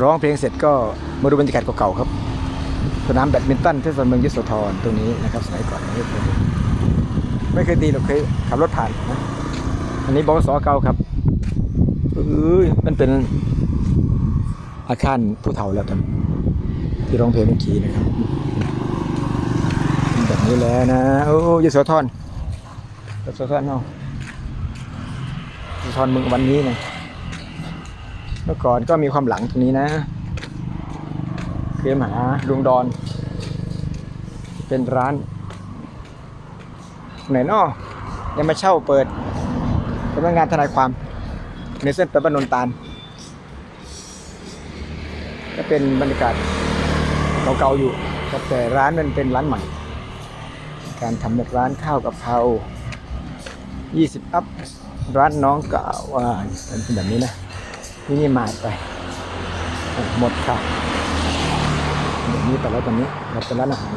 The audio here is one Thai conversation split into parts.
ร้องเพลงเสร็จก็มาดูบรรยากาศเก่าๆครับ สนามแบดมินตันเทศบาลเมืองยโสธรตรงนี้นะครับสมัยก่อนไม่เคยไม่เคยตีหรอกเคยขับรถผ่านนะอันนี้บกสเก่าครับเอ้ยมันเป็นอาคารผู้เฒ่าแล้วตอนที่ร้องเพลงเมื่อกี้นะครับแบบนี้แล้วนะโอ้ยโสธรยโสธรเนาะยโสธรเมืองวันนี้นะ เมื่อก่อนก็มีความหลังตรงนี้นะเคยมาหาลุงดอน เป็นร้านไหนนอยังมาเช่าเปิดสำนักงานทนายความ ในเส้นตะบันนนตาลก็เป็นบรรยากาศเก่าๆอยู่ครับแต่ร้านมันเป็นร้านใหม่ การทำร้านข้าวกับเพรา20 อัพ ร้านน้องก็ว่ามันเป็นแบบนี้นะ นี่นี่มาดไป หมดค่ะแบบนี้แต่แล้วตอนนี้เราเป็นร้านอาหาร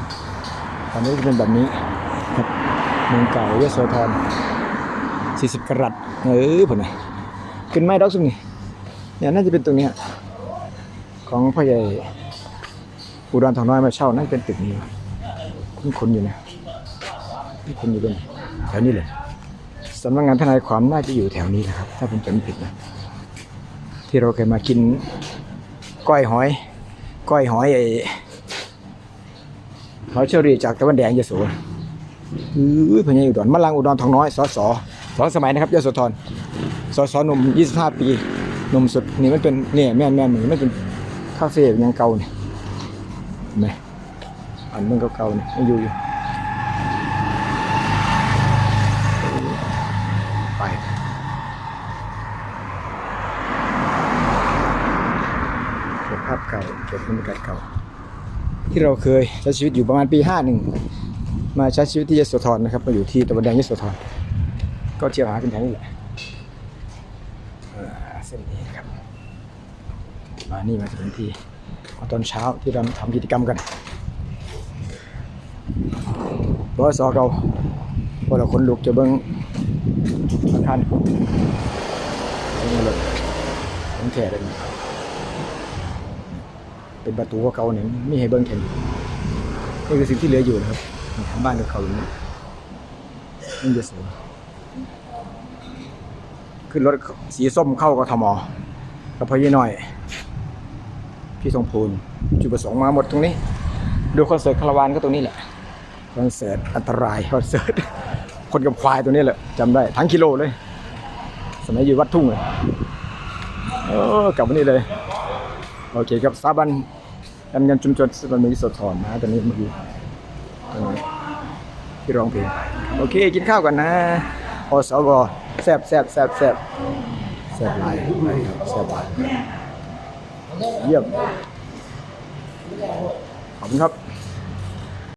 ตอนนี้จะเป็นแบบนี้ครับเมืองเก่ายโสธร40กรัตเออผมนะขึ้นไม้ดอกสุนี่เนี่ยน่าจะเป็นตรงเนี้ยของพ่อใหญ่อุดรทองน้อยมาเช่านั่นเป็นตึกนี้คุณคนอยู่นะคุณคนอยู่ตรงไหนแถวนี้เลยสำนักงานทนายความน่าจะอยู่แถวนี้นะครับ ถ้าผมจำไม่ผิดนะ ที่เราเคยมากินก้อยหอย ก้อยหอยไอ้หอยเชอรี่จากตะวันแดงยโสอื้อพญาอุดรมะลังอุดรทองน้อยสอสอสองสมัยนะครับยโสธรสอสหนุ่ม25 ปีหนุ่มสุดนี่มันเป็นเนี่ยแม่นแม่นเหมือนมันเป็นคาเฟ่ยังเก่าเนี่ยเห็นไหมอันมันเก่าๆเนี่ยยังอยู่อยู่ไปเก่าเก็บบรรยากาศเก่า ที่เราเคยใช้ชีวิตอยู่ประมาณปี 51 มาใช้ชีวิตที่ยโสธรนะครับมาอยู่ที่ตะวันแดงยโสธรก็เที่ยวหากันแถวนี้แหละเส้นนี้ครับ มานี่มาจะเป็นที่ตอนเช้าที่เราทำกิจกรรมกันบอสอเก่าพอเราคนลุกจะเบิ้งอาคารเป็นเลยต้องแถ่เลย เป็นประตูเก่าเนี่ยไม่ให้เบิ้งเห็นนี่คือสิ่งที่เหลืออยู่นะครับบ้านเก่าๆอย่างนี้นี่จะสวยขึ้นรถสีส้มเข้ากทมกับพ่อยี่น้อย พี่ทรงพูนจุดประสงค์มาหมดตรงนี้ ดูคอนเสิร์ตคาราวานก็ตรงนี้แหละคอนเสิร์ตอันตรายคอนเสิร์ตคนกับควายตัวนี้แหละจำได้ทั้งกิโลเลย สมัยอยู่วัดทุ่งเลยเออกลับมานี่เลย โอเคครับสถาบัน ทำเงินชุมชนสถาบันมิตรสทรนะตอนนี้มาอยู่ตรงนี้ที่ร้องเพลงโอเค กินข้าวกันนะอสวแซบแซบแซบแซบแซบหลายแซบหลายเยี่ยมขอบคุณครับ